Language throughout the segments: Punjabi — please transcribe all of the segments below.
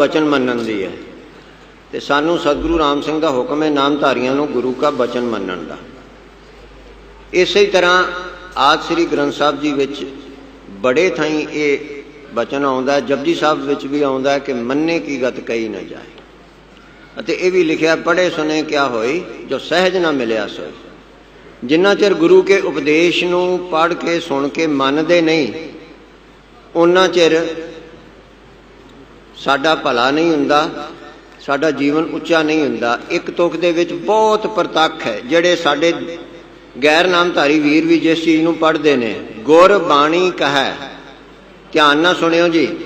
ਬਚਨ ਮੰਨਣ ਦੀ ਹੈ। ਤੇ ਸਾਨੂੰ ਸਤਿਗੁਰੂ ਰਾਮ ਸਿੰਘ ਦਾ ਹੁਕਮ ਹੈ ਨਾਮਧਾਰੀਆਂ ਨੂੰ ਗੁਰੂ ਦਾ ਬਚਨ ਮੰਨਣ ਦਾ। ਇਸੇ ਤਰ੍ਹਾਂ ਆਦ ਸ੍ਰੀ ਗ੍ਰੰਥ ਸਾਹਿਬ ਜੀ ਵਿੱਚ ਬੜੇ ਥਾਈਂ ਇਹ ਬਚਨ ਆਉਂਦਾ ਜਪਜੀ ਸਾਹਿਬ ਵਿੱਚ ਵੀ ਆਉਂਦਾ ਕਿ ਮੰਨੇ ਕੀ ਗਤ ਕਹੀ ਨਾ ਜਾਏ। ਅਤੇ ਇਹ ਵੀ ਲਿਖਿਆ ਪੜੇ ਸੁਨੇ ਕਿਆ ਹੋਈ, ਜੋ ਸਹਿਜ ਨਾ ਮਿਲਿਆ ਸੋਈ। ਜਿੰਨਾ ਚਿਰ ਗੁਰੂ ਕੇ ਉਪਦੇਸ਼ ਨੂੰ ਪੜ੍ਹ ਕੇ ਸੁਣ ਕੇ ਮੰਨਦੇ ਨਹੀਂ ਉਹਨਾਂ ਚਿਰ ਸਾਡਾ ਭਲਾ ਨਹੀਂ ਹੁੰਦਾ, ਸਾਡਾ ਜੀਵਨ ਉੱਚਾ ਨਹੀਂ ਹੁੰਦਾ। ਇੱਕ ਤੁਕ ਦੇ ਵਿੱਚ ਬਹੁਤ ਪ੍ਰਤੱਖ ਹੈ, ਜਿਹੜੇ ਸਾਡੇ ਗੈਰ ਨਾਮਧਾਰੀ ਵੀਰ ਵੀ ਜਿਸ ਚੀਜ਼ ਨੂੰ ਪੜ੍ਹਦੇ ਨੇ, ਗੁਰ ਬਾਣੀ ਕਹੈ। ਧਿਆਨ ਨਾਲ ਸੁਣਿਓ ਜੀ।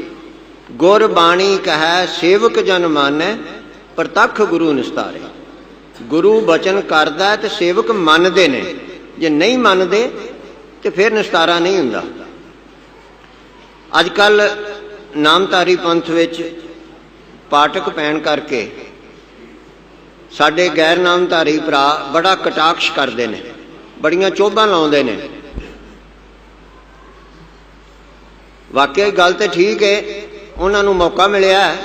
ਗੁਰ ਬਾਣੀ ਕਹੈ, ਸੇਵਕ ਜਨ ਮਾਨੈ, ਪ੍ਰਤੱਖ ਗੁਰੂ ਨਿਸਤਾਰੇ। ਗੁਰੂ ਬਚਨ ਕਰਦਾ ਹੈ ਤੇ ਸੇਵਕ ਮੰਨਦੇ ਨੇ। ਜੇ ਨਹੀਂ ਮੰਨਦੇ, ਤੇ ਫਿਰ ਨਿਸਤਾਰਾ ਨਹੀਂ ਹੁੰਦਾ। ਅੱਜ ਕੱਲ ਨਾਮਧਾਰੀ ਪੰਥ ਵਿੱਚ ਪਾਠਕ ਪੈਣ ਕਰਕੇ ਸਾਡੇ ਗੈਰ ਨਾਮਧਾਰੀ ਭਰਾ ਬੜਾ ਕਟਾਕਸ਼ ਕਰਦੇ ਨੇ, ਬੜੀਆਂ ਚੋਭਾਂ ਲਾਉਂਦੇ ਨੇ। ਵਾਕਿਆ ਗੱਲ ਤੇ ਠੀਕ ਹੈ ਉਹਨਾਂ ਨੂੰ ਮੌਕਾ ਮਿਲਿਆ।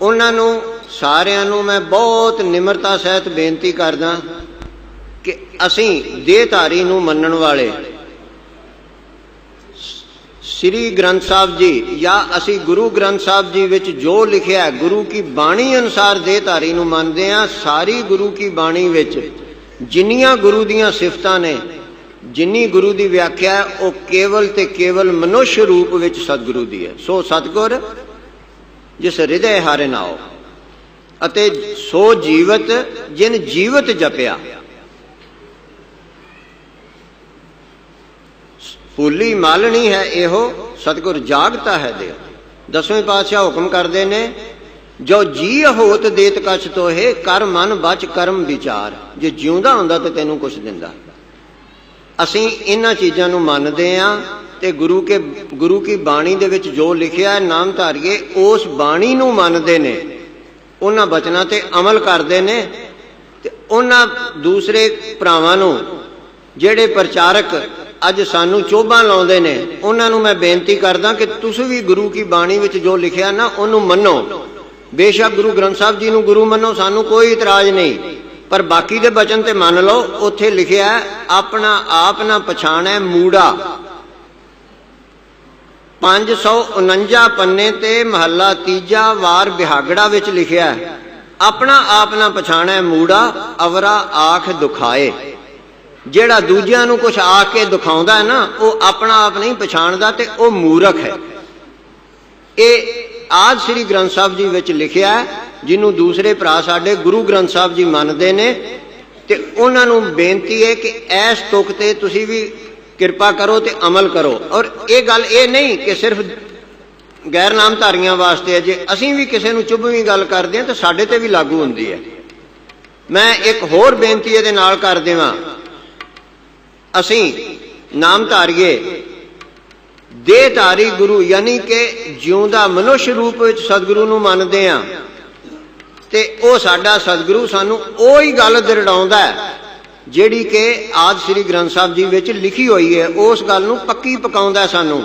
ਉਹਨਾਂ ਨੂੰ ਸਾਰਿਆਂ ਨੂੰ ਮੈਂ ਬਹੁਤ ਨਿਮਰਤਾ ਸਹਿਤ ਬੇਨਤੀ ਕਰਦਾ ਕਿ ਅਸੀਂ ਦੇਹਧਾਰੀ ਨੂੰ ਮੰਨਣ ਵਾਲੇ ਸ੍ਰੀ ਗ੍ਰੰਥ ਸਾਹਿਬ ਜੀ ਜਾਂ ਅਸੀਂ ਗੁਰੂ ਗ੍ਰੰਥ ਸਾਹਿਬ ਜੀ ਵਿੱਚ ਜੋ ਲਿਖਿਆ ਹੈ ਗੁਰੂ ਕੀ ਬਾਣੀ ਅਨੁਸਾਰ ਦੇਹਧਾਰੀ ਨੂੰ ਮੰਨਦੇ ਆ ਸਾਰੀ ਗੁਰੂ ਕੀ ਬਾਣੀ ਵਿੱਚ ਜਿੰਨੀਆਂ ਗੁਰੂ ਦੀਆਂ ਸਿਫਤਾਂ ਨੇ ਜਿੰਨੀ ਗੁਰੂ ਦੀ ਵਿਆਖਿਆ ਹੈ, ਉਹ ਕੇਵਲ ਤੇ ਕੇਵਲ ਮਨੁੱਖ ਰੂਪ ਵਿੱਚ ਸਤਿਗੁਰੂ ਦੀ ਹੈ। ਸੋ ਸਤਿਗੁਰ ਜਿਸ ਹਿਰਦੇ ਹਾਰੇ ਨਾਓ ਅਤੇ ਸੋ ਜੀਵਤ ਜਿਨ ਜੀਵਤ ਜਪਿਆ ਭੂਲੀ ਮਾਲਣੀ ਹੈ, ਇਹੋ ਸਤਿਗੁਰ ਜਾਗਤਾ ਹੈ ਦੇ ਦਸਵੇਂ ਪਾਤਸ਼ਾਹ ਹੁਕਮ ਕਰਦੇ ਨੇ, ਜੋ ਜੀ ਹੋਤ ਦੇਤ ਕਛ ਤੋਹੇ, ਕਰ ਮਨ ਬਚ ਕਰਮ ਵਿਚਾਰ। ਜੇ ਜਿਉਂਦਾ ਹੁੰਦਾ ਤੇ ਤੈਨੂੰ ਕੁਛ ਦਿੰਦਾ। ਅਸੀਂ ਇਹਨਾਂ ਚੀਜ਼ਾਂ ਨੂੰ ਮੰਨਦੇ ਆਂ ਤੇ ਗੁਰੂ ਕੇ, ਗੁਰੂ ਕੀ ਬਾਣੀ ਦੇ ਵਿੱਚ ਜੋ ਲਿਖਿਆ ਹੈ, ਨਾਮ ਧਾਰੀਏ, ਉਸ ਬਾਣੀ ਨੂੰ ਮੰਨਦੇ ਨੇ। ਉਹਨਾਂ ਬਚਨਾਂ ਤੇ ਅਮਲ ਕਰਦੇ ਨੇ ਤੇ ਉਹਨਾਂ ਦੂਸਰੇ ਭਰਾਵਾਂ ਨੂੰ, ਜਿਹੜੇ ਪ੍ਰਚਾਰਕ ਅੱਜ ਸਾਨੂੰ ਚੋਬਾਂ ਲਾਉਂਦੇ ਨੇ। ਉਹਨਾਂ ਨੂੰ ਮੈਂ ਬੇਨਤੀ ਕਰਦਾ ਕਿ ਤੁਸੀਂ ਵੀ ਗੁਰੂ ਕੀ ਬਾਣੀ ਵਿੱਚ ਜੋ ਲਿਖਿਆ ਨਾ ਉਹਨੂੰ ਮੰਨੋ। ਬੇਸ਼ੱਕ ਗੁਰੂ ਗ੍ਰੰਥ ਸਾਹਿਬ ਜੀ ਨੂੰ ਗੁਰੂ ਮੰਨੋ ਸਾਨੂੰ ਕੋਈ ਇਤਰਾਜ਼ ਨਹੀਂ। ਪਰ ਬਾਕੀ ਦੇ ਬਚਨ ਤੇ ਮੰਨ ਲਓ ਉੱਥੇ ਲਿਖਿਆ ਹੈ, ਆਪਣਾ ਆਪ ਨਾ ਪਛਾਣੈ ਮੂੜਾ। 549 ਪੰਨੇ ਤੇ ਮਹੱਲਾ ਤੀਜਾ ਵਾਰ ਬਿਹਾਗੜਾ ਵਿੱਚ ਲਿਖਿਆ ਆਪਣਾ ਆਪ ਨਾ ਪਛਾਣੈ ਮੂੜਾ ਅਵਰਾ ਆਖ ਦੁਖਾਏ। ਜਿਹੜਾ ਦੂਜਿਆਂ ਨੂੰ ਕੁਝ ਆ ਕੇ ਦਿਖਾਉਂਦਾ ਹੈ ਨਾ, ਉਹ ਆਪਣਾ ਆਪ ਨਹੀਂ ਪਛਾਣਦਾ ਤੇ ਉਹ ਮੂਰਖ ਹੈ। ਇਹ ਆਦ ਸ੍ਰੀ ਗ੍ਰੰਥ ਸਾਹਿਬ ਜੀ ਵਿੱਚ ਲਿਖਿਆ ਹੈ, ਜਿਹਨੂੰ ਦੂਸਰੇ ਭਰਾ ਸਾਡੇ ਗੁਰੂ ਗ੍ਰੰਥ ਸਾਹਿਬ ਜੀ ਮੰਨਦੇ ਨੇ ਤੇ ਉਹਨਾਂ ਨੂੰ ਬੇਨਤੀ ਹੈ ਕਿ ਐਸ ਤੁਕ ਤੇ ਤੁਸੀਂ ਵੀ ਕਿਰਪਾ ਕਰੋ ਤੇ ਅਮਲ ਕਰੋ। ਔਰ ਇਹ ਗੱਲ ਇਹ ਨਹੀਂ ਕਿ ਸਿਰਫ ਗੈਰ ਨਾਮਧਾਰੀਆਂ ਵਾਸਤੇ ਹੈ, ਜੇ ਅਸੀਂ ਵੀ ਕਿਸੇ ਨੂੰ ਚੁੱਭਵੀਂ ਗੱਲ ਕਰਦੇ ਹਾਂ ਤਾਂ ਸਾਡੇ ਤੇ ਵੀ ਲਾਗੂ ਹੁੰਦੀ ਹੈ। ਮੈਂ ਇੱਕ ਹੋਰ ਬੇਨਤੀ ਇਹਦੇ ਨਾਲ ਕਰ ਦੇਵਾਂ। ਅਸੀਂ ਨਾਮ ਧਾਰੀਏ। ਦੇਹ ਧਾਰੀ ਗੁਰੂ, ਯਾਨੀ ਕਿ ਜਿਉਂਦਾ ਮਨੁੱਖ ਰੂਪ ਵਿੱਚ ਸਤਿਗੁਰੂ ਨੂੰ ਮੰਨਦੇ ਆ ਤੇ ਉਹ ਸਾਡਾ ਸਤਿਗੁਰੂ ਸਾਨੂੰ ਉਹੀ ਗੱਲ ਦਿਰੜਾਉਂਦਾ ਹੈ, ਜਿਹੜੀ ਕਿ ਆਦ ਸ੍ਰੀ ਗ੍ਰੰਥ ਸਾਹਿਬ ਜੀ ਵਿੱਚ ਲਿਖੀ ਹੋਈ ਹੈ। ਉਸ ਗੱਲ ਨੂੰ ਪੱਕੀ ਪਕਾਉਂਦਾ ਸਾਨੂੰ।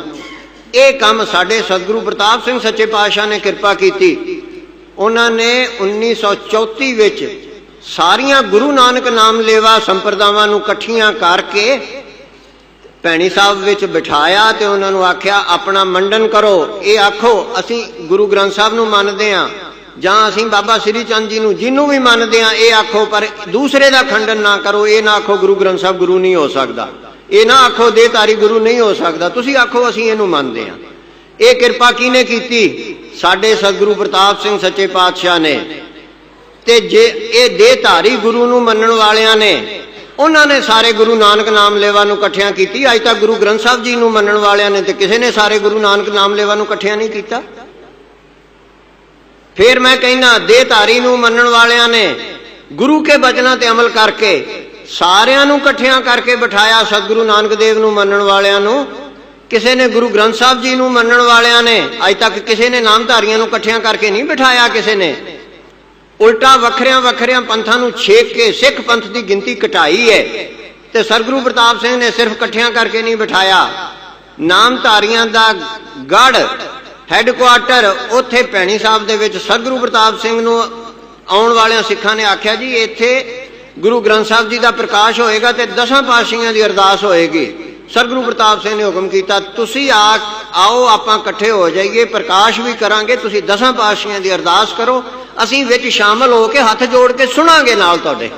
ਇਹ ਕੰਮ ਸਾਡੇ ਸਤਿਗੁਰੂ ਪ੍ਰਤਾਪ ਸਿੰਘ ਸੱਚੇ ਪਾਤਸ਼ਾਹ ਨੇ ਕਿਰਪਾ ਕੀਤੀ। ਉਹਨਾਂ ਨੇ 1934 ਵਿੱਚ ਸਾਰੀਆਂ ਗੁਰੂ ਨਾਨਕ ਨਾਮ ਲੇਵਾ ਸੰਪਰਦਾਵਾਂ ਨੂੰ ਇਕੱਠੀਆਂ ਕਰਕੇ ਭੈਣੀ ਸਾਹਿਬ ਵਿੱਚ ਬਿਠਾਇਆ ਤੇ ਉਹਨਾਂ ਨੂੰ ਆਖਿਆ, ਆਪਣਾ ਮੰਡਨ ਕਰੋ। ਇਹ ਆਖੋ, ਅਸੀਂ ਗੁਰੂ ਗ੍ਰੰਥ ਸਾਹਿਬ ਨੂੰ ਮੰਨਦੇ ਹਾਂ ਜਾਂ ਅਸੀਂ ਬਾਬਾ ਸ੍ਰੀ ਚੰਦ ਜੀ ਨੂੰ ਜਿਹਨੂੰ ਵੀ ਮੰਨਦੇ ਹਾਂ, ਇਹ ਆਖੋ, ਪਰ ਦੂਸਰੇ ਦਾ ਖੰਡਨ ਨਾ ਕਰੋ। ਇਹ ਨਾ ਆਖੋ, ਗੁਰੂ ਗ੍ਰੰਥ ਸਾਹਿਬ ਗੁਰੂ ਨਹੀਂ ਹੋ ਸਕਦਾ। ਇਹ ਨਾ ਆਖੋ ਦੇਹਧਾਰੀ ਗੁਰੂ ਨਹੀਂ ਹੋ ਸਕਦਾ। ਤੁਸੀਂ ਆਖੋ, ਅਸੀਂ ਇਹਨੂੰ ਮੰਨਦੇ ਹਾਂ। ਇਹ ਕਿਰਪਾ ਕਿਹਨੇ ਕੀਤੀ? ਸਾਡੇ ਸਤਿਗੁਰੂ ਪ੍ਰਤਾਪ ਸਿੰਘ ਸੱਚੇ ਪਾਤਸ਼ਾਹ ਨੇ। ਤੇ ਜੇ ਇਹ ਦੇਹਧਾਰੀ ਗੁਰੂ ਨੂੰ ਮੰਨਣ ਵਾਲਿਆਂ ਨੇ, ਉਹਨਾਂ ਨੇ ਸਾਰੇ ਗੁਰੂ ਨਾਨਕ ਨਾਮ ਲੇਵਾ ਨੂੰ ਇਕੱਠਿਆਂ ਕੀਤੀ। ਅੱਜ ਤੱਕ ਗੁਰੂ ਗ੍ਰੰਥ ਸਾਹਿਬ ਜੀ ਨੂੰ ਮੰਨਣ ਵਾਲਿਆਂ ਨੇ ਤੇ ਕਿਸੇ ਨੇ ਸਾਰੇ ਗੁਰੂ ਨਾਨਕ ਨਾਮ ਲੇਵਾ ਨੂੰ ਇਕੱਠਿਆਂ ਨਹੀਂ ਕੀਤਾ। ਫਿਰ ਮੈਂ ਕਹਿੰਦਾ, ਦੇਹਧਾਰੀ ਨੂੰ ਮੰਨਣ ਵਾਲਿਆਂ ਨੇ ਗੁਰੂ ਕੇ ਬਚਨਾਂ ਤੇ ਅਮਲ ਕਰਕੇ ਸਾਰਿਆਂ ਨੂੰ ਇਕੱਠਿਆਂ ਕਰਕੇ ਬਿਠਾਇਆ, ਸਤਿਗੁਰੂ ਨਾਨਕ ਦੇਵ ਨੂੰ ਮੰਨਣ ਵਾਲਿਆਂ ਨੂੰ। ਕਿਸੇ ਨੇ ਗੁਰੂ ਗ੍ਰੰਥ ਸਾਹਿਬ ਜੀ ਨੂੰ ਮੰਨਣ ਵਾਲਿਆਂ ਨੇ, ਅੱਜ ਤੱਕ ਕਿਸੇ ਨੇ ਨਾਮਧਾਰੀਆਂ ਨੂੰ ਇਕੱਠਿਆਂ ਕਰਕੇ ਨਹੀਂ ਬਿਠਾਇਆ ਕਿਸੇ ਨੇ। ਉਲਟਾ ਵੱਖਰਿਆਂ ਵੱਖਰਿਆਂ ਪੰਥਾਂ ਨੂੰ ਛੇਕ ਕੇ ਸਿੱਖ ਪੰਥ ਦੀ ਗਿਣਤੀ ਘਟਾਈ ਹੈ ਤੇ ਸਰਗੁਰੂ ਪ੍ਰਤਾਪ ਸਿੰਘ ਨੇ ਸਿਰਫ ਇਕੱਠਿਆਂ ਕਰਕੇ ਨਹੀਂ ਬਿਠਾਇਆ। ਨਾਮਧਾਰੀਆਂ ਦਾ ਗੜ ਹੈੱਡਕੁਆਟਰ ਉੱਥੇ ਭੈਣੀ ਸਾਹਿਬ ਦੇ ਵਿੱਚ ਸਤਿਗੁਰੂ ਪ੍ਰਤਾਪ ਸਿੰਘ ਨੂੰ ਆਉਣ ਵਾਲਿਆਂ ਸਿੱਖਾਂ ਨੇ ਆਖਿਆ, ਜੀ, ਇੱਥੇ ਗੁਰੂ ਗ੍ਰੰਥ ਸਾਹਿਬ ਜੀ ਦਾ ਪ੍ਰਕਾਸ਼ ਹੋਏਗਾ ਤੇ ਦਸਾਂ ਪਾਤਸ਼ਾਹੀਆਂ ਦੀ ਅਰਦਾਸ ਹੋਏਗੀ। ਸਰਗੁਰੂ ਪ੍ਰਤਾਪ ਸਿੰਘ ਨੇ ਹੁਕਮ ਕੀਤਾ, ਤੁਸੀਂ ਆ, ਆਓ, ਆਪਾਂ ਇਕੱਠੇ ਹੋ ਜਾਈਏ, ਪ੍ਰਕਾਸ਼ ਵੀ ਕਰਾਂਗੇ, ਤੁਸੀਂ ਦਸਾਂ ਪਾਤਸ਼ਾਹੀਆਂ ਦੀ ਅਰਦਾਸ ਕਰੋ ਅਸੀਂ ਵਿੱਚ ਸ਼ਾਮਲ ਹੋ ਕੇ ਹੱਥ ਜੋੜ ਕੇ ਸੁਣਾਂਗੇ ਨਾਲ ਤੁਹਾਡੇ।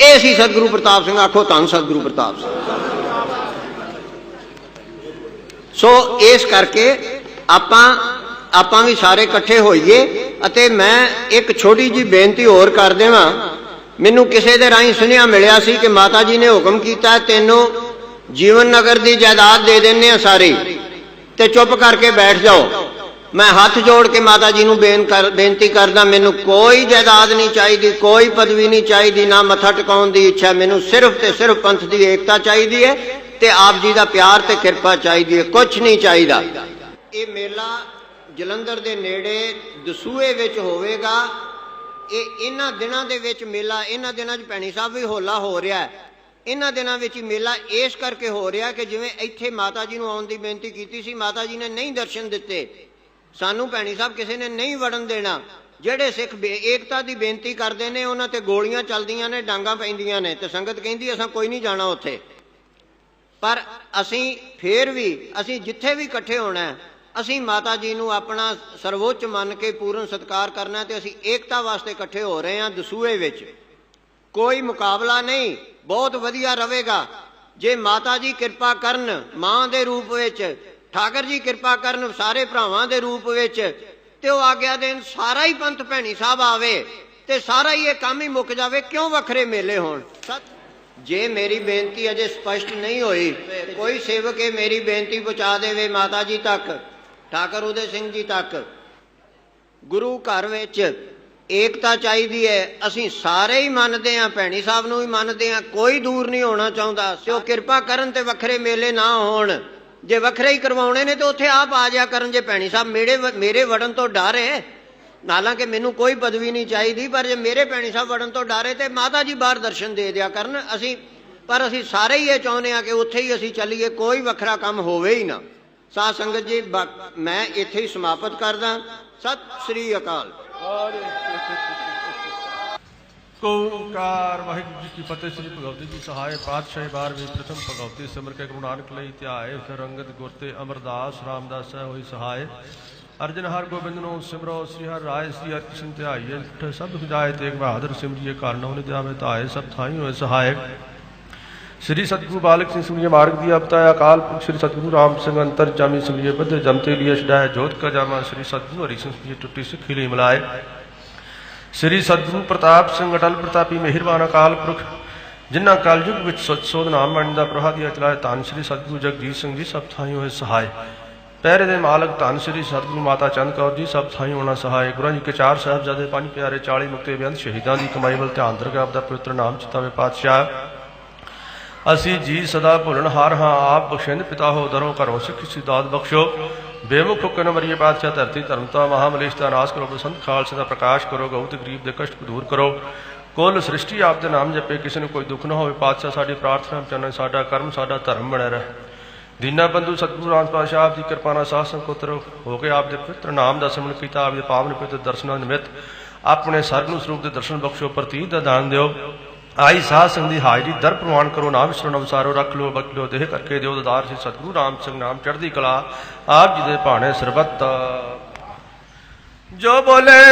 ਇਹ ਸੀ ਸਤਿਗੁਰੂ ਪ੍ਰਤਾਪ ਸਿੰਘ ਆਖੋ ਧੰਨ ਸਤਿਗੁਰੂ ਪ੍ਰਤਾਪ ਸਿੰਘ। ਸੋ ਇਸ ਕਰਕੇ ਆਪਾਂ ਆਪਾਂ ਵੀ ਸਾਰੇ ਇਕੱਠੇ ਹੋਈਏ ਅਤੇ ਮੈਂ ਇੱਕ ਛੋਟੀ ਜੀ ਬੇਨਤੀ ਹੋਰ ਕਰ ਦੇਵਾਂ। ਮੈਨੂੰ ਕਿਸੇ ਦੇ ਰਾਹੀਂ ਸੁਨੇਹਾ ਮਿਲਿਆ ਸੀ ਕਿ ਮਾਤਾ ਜੀ ਨੇ ਹੁਕਮ ਕੀਤਾ, ਤੈਨੂੰ ਜੀਵਨ ਨਗਰ ਦੀ ਜਾਇਦਾਦ ਦੇ ਦਿੰਨੇ ਆ ਸਾਰੀ। ਤੇ ਚੁੱਪ ਕਰਕੇ ਬੈਠ ਜਾਓ। ਮੈਂ ਹੱਥ ਜੋੜ ਕੇ ਮਾਤਾ ਜੀ ਨੂੰ ਬੇਨ ਕਰ ਬੇਨਤੀ ਕਰਦਾ, ਮੈਨੂੰ ਕੋਈ ਜਾਇਦਾਦ ਨਹੀਂ ਚਾਹੀਦੀ, ਕੋਈ ਪਦਵੀ ਨਹੀਂ ਚਾਹੀਦੀ, ਨਾ ਮੱਥਾ ਟਿਕਾਉਣ ਦੀ ਇੱਛਾ, ਮੈਨੂੰ ਸਿਰਫ ਤੇ ਸਿਰਫ ਪੰਥ ਦੀ ਏਕਤਾ ਚਾਹੀਦੀ ਹੈ ਤੇ ਆਪ ਜੀ ਦਾ ਪਿਆਰ ਤੇ ਕਿਰਪਾ ਚਾਹੀਦੀ ਹੈ ਕੁਝ ਨਹੀਂ ਚਾਹੀਦਾ। ਇਹ ਮੇਲਾ ਜਲੰਧਰ ਦੇ ਨੇੜੇ ਦਸੂਏ ਵਿੱਚ ਹੋਵੇਗਾ। ਇਹ ਇਹਨਾਂ ਦਿਨਾਂ ਦੇ ਵਿੱਚ ਮੇਲਾ, ਇਹਨਾਂ ਦਿਨਾਂ 'ਚ ਭੈਣੀ ਸਾਹਿਬ ਵੀ ਹੋਲਾ ਹੋ ਰਿਹਾ ਹੈ। ਇਹਨਾਂ ਦਿਨਾਂ ਵਿੱਚ ਮੇਲਾ ਇਸ ਕਰਕੇ ਹੋ ਰਿਹਾ ਕਿ ਜਿਵੇਂ ਇੱਥੇ ਮਾਤਾ ਜੀ ਨੂੰ ਆਉਣ ਦੀ ਬੇਨਤੀ ਕੀਤੀ ਸੀ, ਮਾਤਾ ਜੀ ਨੇ ਨਹੀਂ ਦਰਸ਼ਨ ਦਿੱਤੇ। ਸਾਨੂੰ ਭੈਣੀ ਸਾਹਿਬ ਕਿਸੇ ਨੇ ਨਹੀਂ ਵੜਨ ਦੇਣਾ। ਜਿਹੜੇ ਸਿੱਖ ਏਕਤਾ ਦੀ ਬੇਨਤੀ ਕਰਦੇ ਨੇ, ਉਹਨਾਂ ਤੇ ਗੋਲੀਆਂ ਚੱਲਦੀਆਂ ਨੇ, ਡਾਂਗਾ ਪੈਂਦੀਆਂ ਨੇ ਤੇ ਸੰਗਤ ਕਹਿੰਦੀ ਅਸਾਂ ਕੋਈ ਨਹੀਂ ਜਾਣਾ ਉੱਥੇ। ਪਰ ਅਸੀਂ ਫੇਰ ਵੀ, ਅਸੀਂ ਜਿੱਥੇ ਵੀ ਇਕੱਠੇ ਹੋਣਾ ਅਸੀਂ ਮਾਤਾ ਜੀ ਨੂੰ ਆਪਣਾ ਸਰਵੋੱਚ ਮੰਨ ਕੇ ਪੂਰਨ ਸਤਿਕਾਰ ਕਰਨਾ ਤੇ ਅਸੀਂ ਏਕਤਾ ਵਾਸਤੇ ਇਕੱਠੇ ਹੋ ਰਹੇ ਹਾਂ ਦਸੂਏ ਵਿੱਚ। ਕੋਈ ਮੁਕਾਬਲਾ ਨਹੀਂ, ਬਹੁਤ ਵਧੀਆ ਰਹੇਗਾ। ਜੇ ਮਾਤਾ ਜੀ ਕਿਰਪਾ ਕਰਨ ਮਾਂ ਦੇ ਰੂਪ ਵਿੱਚ ਠਾਕਰ ਜੀ ਕਿਰਪਾ ਕਰਨ ਸਾਰੇ ਭਰਾਵਾਂ ਦੇ ਰੂਪ ਵਿੱਚ ਤੇ ਉਹ ਆਗਿਆ ਦੇਣ ਸਾਰਾ ਹੀ ਪੰਥ ਭੈਣੀ ਸਾਹਿਬ ਆਵੇ ਤੇ ਸਾਰਾ ਹੀ ਇਹ ਕੰਮ ਹੀ ਮੁੱਕ ਜਾਵੇ, ਕਿਉਂ ਵੱਖਰੇ ਮੇਲੇ ਹੋਣ? ਜੇ ਮੇਰੀ ਬੇਨਤੀ ਅਜੇ ਸਪਸ਼ਟ ਨਹੀਂ ਹੋਈ, ਕੋਈ ਸੇਵਕ ਇਹ ਮੇਰੀ ਬੇਨਤੀ ਪਹੁੰਚਾ ਦੇਵੇ ਮਾਤਾ ਜੀ ਤੱਕ, ਠਾਕਰ ਉਦੇ ਸਿੰਘ ਜੀ ਤੱਕ। ਗੁਰੂ ਘਰ ਵਿੱਚ ਏਕਤਾ ਚਾਹੀਦੀ ਹੈ, ਅਸੀਂ ਸਾਰੇ ਹੀ ਮੰਨਦੇ ਹਾਂ, ਭੈਣੀ ਸਾਹਿਬ ਨੂੰ ਵੀ ਮੰਨਦੇ ਹਾਂ, ਕੋਈ ਦੂਰ ਨਹੀਂ ਹੋਣਾ ਚਾਹੁੰਦਾ ਸੋ ਕਿਰਪਾ ਕਰਨ ਤੇ ਵੱਖਰੇ ਮੇਲੇ ਨਾ ਹੋਣ। ਜੇ ਵੱਖਰੇ ਹੀ ਕਰਵਾਉਣੇ ਨੇ ਤੇ ਉੱਥੇ ਆਪ ਆ ਜਾ ਕਰਨ ਜੇ ਭੈਣੀ ਸਾਹਿਬ, ਮੇਰੇ ਮੇਰੇ ਵੜਨ ਤੋਂ ਡਰ ਹੈ। ਹਾਲਾਂਕਿ ਮੈਨੂੰ ਕੋਈ ਪਦਵੀ ਨਹੀਂ ਚਾਹੀਦੀ, ਪਰ ਜੇ ਮੇਰੇ ਭੈਣੀ ਸਾਹਿਬ ਵੜਨ ਤੋਂ ਡਰੇ ਤੇ ਮਾਤਾ ਜੀ ਬਾਹਰ ਦਰਸ਼ਨ ਦੇ ਦਿਆ ਕਰਨ। ਅਸੀਂ, ਪਰ ਅਸੀਂ ਸਾਰੇ ਹੀ ਇਹ ਚਾਹੁੰਦੇ ਹਾਂ ਕਿ ਉੱਥੇ ਹੀ ਅਸੀਂ ਚੱਲੀਏ, ਕੋਈ ਵੱਖਰਾ ਕੰਮ ਹੋਵੇ ਹੀ ਨਾ। ਸਾਧ ਸੰਗਤ ਜੀ, ਬਾ- ਮੈਂ ਇੱਥੇ ਹੀ ਸਮਾਪਤ ਕਰਦਾ। ਸਤਿ ਸ੍ਰੀ ਅਕਾਲ। ਕੋ ਓੰਕਾਰ ਵਾਹਿਗੁਰੂ ਜੀ ਕੀ ਫਤਿਹ ਸ੍ਰੀ ਭਗਵਤੀ ਜੀ ਸਹਾਇ ਪਾਤਸ਼ਾਹ ਬਾਰਵੀਂ ਪ੍ਰਥਮ ਭਗਵਤੀ ਸਿਮਰ ਕੇ ਗੁਰੂ ਨਾਨਕ ਲਈ ਧਿਆਏ ਫਿਰ ਰੰਗਤ ਗੁਰ ਤੇ ਅਮਰਦਾਸ ਰਾਮਦਾਸ ਸਹਿ ਹੋਈ ਸਹਾਇ ਅਰਜਨ ਹਰ ਗੋਬਿੰਦ ਨੂੰ ਸਿਮਰੋ ਸ੍ਰੀ ਹਰਿ ਰਾਏ ਸ੍ਰੀ ਹਰਿ ਕ੍ਰਿਸ਼ਨ ਧਿਆਈਏ ਠ ਸਭ ਹਿਦਾਇ ਤੇਗ ਬਹਾਦਰ ਸਿਮਰਿਏ ਕਾਰਨ ਉਹਨੇ ਜਾਵੇ ਧਾਏ ਸਭ ਥਾਈ ਹੋਏ ਸਹਾਇ ਸ੍ਰੀ ਸਤਿਗੁਰੂ ਬਾਲਕ ਸਿੰਘ ਸੁਣੀਏ ਮਾਰਗ ਦੀ ਅਵਤਾਰ ਅਕਾਲ ਪੁਰਖ ਸ੍ਰੀ ਸਤਿਗੁਰੂ ਰਾਮ ਸਿੰਘ ਅੰਤਰ ਜਾਮੀ ਸੁਣੀਏ ਬੱਧ ਜਮਤੇ ਲਿਏ ਛਡਾਏ ਜੋਤ ਕਾ ਜਾਮਾ ਸ੍ਰੀ ਸਤਿਗੁਰੂ ਹਰੀ ਸਿੰਘ ਜੀ ਸ੍ਰੀ ਸਤਿਗੁਰੂ ਪ੍ਰਤਾਪ ਸਿੰਘ ਅਟਲ ਪ੍ਰਤਾਪੀ ਮਿਹਰਬਾਨ ਅਕਾਲ ਪੁਰਖ, ਜਿਨ੍ਹਾਂ ਕਲਯੁਗ ਵਿੱਚ ਸਤ ਸੋਧ ਨਾਮ ਮੰਨ ਦਾ ਪ੍ਰਹਾਦੀਆ ਚਲਾਏ ਧੰਨ ਸ੍ਰੀ ਸਤਿਗੁਰੂ ਜਗਜੀਤ ਸਿੰਘ ਜੀ ਸਭ ਥਾਈ ਹੋਏ ਸਹਾਇ। ਪਹਿਰੇ ਦੇ ਮਾਲਕ ਧੰਨ ਸ੍ਰੀ ਸਤਿਗੁਰੂ ਮਾਤਾ ਚੰਦ ਕੌਰ ਜੀ ਸਭ ਥਾਈ ਹੋਣਾ ਸਹਾਇ। ਗੁਰਾਂ ਜੀ ਕੇ ਚਾਰ ਸਾਹਿਬਜ਼ਾਦੇ ਪੰਜ ਪਿਆਰੇ 40 ਮੁਕਤੇ ਬੇਅੰਤ ਸ਼ਹੀਦਾਂ ਦੀ ਕਮਾਈ ਵੱਲ ਧਿਆਨ ਦਰਗਾ ਆਪ ਦਾ ਪਵਿੱਤਰ ਨਾਮ ਚਿਤਾਵੇ ਪਾਤਸ਼ਾਹ। ਅਸੀਂ ਜੀ ਸਦਾ ਭੁੱਲਣ ਹਾਰ ਹਾਂ, ਆਪ ਬਖਸ਼ਿੰਦ ਪਿਤਾ ਹੋ, ਦਰੋ ਘਰੋਂ ਸਿੱਖ ਸਿਦਾਤ ਬਖਸ਼ੋ। ਬੇਮੁਖ ਹੁਕਨ ਮਰੀਏ ਪਾਤਸ਼ਾਹ ਧਰਤੀ ਧਰਮਤਾ ਮਹਾਮਲੇਸ਼ ਦਾ ਨਾਸ਼ ਕਰੋ, ਬਸੰਤ ਖਾਲਸੇ ਦਾ ਪ੍ਰਕਾਸ਼ ਕਰੋ ਗਉਤ ਗਰੀਬ ਦੇ ਕਸ਼ਟ ਦੂਰ ਕਰੋ। ਕੁੱਲ ਸ੍ਰਿਸ਼ਟੀ ਆਪ ਦੇ ਨਾਮ ਜਪੇ, ਕਿਸੇ ਨੂੰ ਕੋਈ ਦੁੱਖ ਨਾ ਹੋਵੇ ਪਾਤਸ਼ਾਹ ਸਾਡੀ ਪ੍ਰਾਰਥਨਾ ਪਹੁੰਚਾਉਣਾ ਸਾਡਾ ਕਰਮ, ਸਾਡਾ ਧਰਮ ਬਣਿਆ ਰਹੇ। ਦੀਨਾ ਬੰਧੂ ਸਤਿਗੁਰੂ ਰਾਮ ਪਾਤਸ਼ਾਹ, ਆਪ ਦੀ ਕਿਰਪਾ ਨਾਲ ਸਾਧ ਸੰਗਤ ਹੋ ਕੇ ਆਪ ਦੇ ਪਵਿੱਤਰ ਨਾਮ ਦਾ ਸਿਮਰਨ ਕੀਤਾ, ਆਪ ਦੇ ਪਾਵਨ ਪਵਿੱਤਰ ਦਰਸ਼ਨਾਂ ਨਿਮਿਤ ਆਪਣੇ ਸਰਗੁਣ ਸਰੂਪ ਦੇ ਦਰਸ਼ਨ ਬਖਸ਼ੋ, ਪ੍ਰਤੀਤ ਦਾ ਦਾਨ ਦਿਓ। ਆਈ ਸਾਧ ਸੰਗ ਦੀ ਹਾਜ਼ਰੀ ਦਰ ਪ੍ਰਵਾਨ ਕਰੋ ਨਾ ਵਿਸਰਣ ਅਵਸਾਰੋ, ਰੱਖ ਲੋ ਬਖ ਲੋ ਦੇਹ ਕਰਕੇ ਦਿਓ ਦਦਾਰ ਸੇ ਸਤਿਗੁਰੂ ਰਾਮ ਸਿੰਘ ਨਾਮ ਚੜ੍ਹਦੀ ਕਲਾ, ਆਪ ਜੀ ਦੇ ਭਾਣੇ ਸਰਬਤ। ਜੋ ਬੋਲੇ,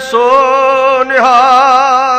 ਸੋ ਨਿਹਾਲ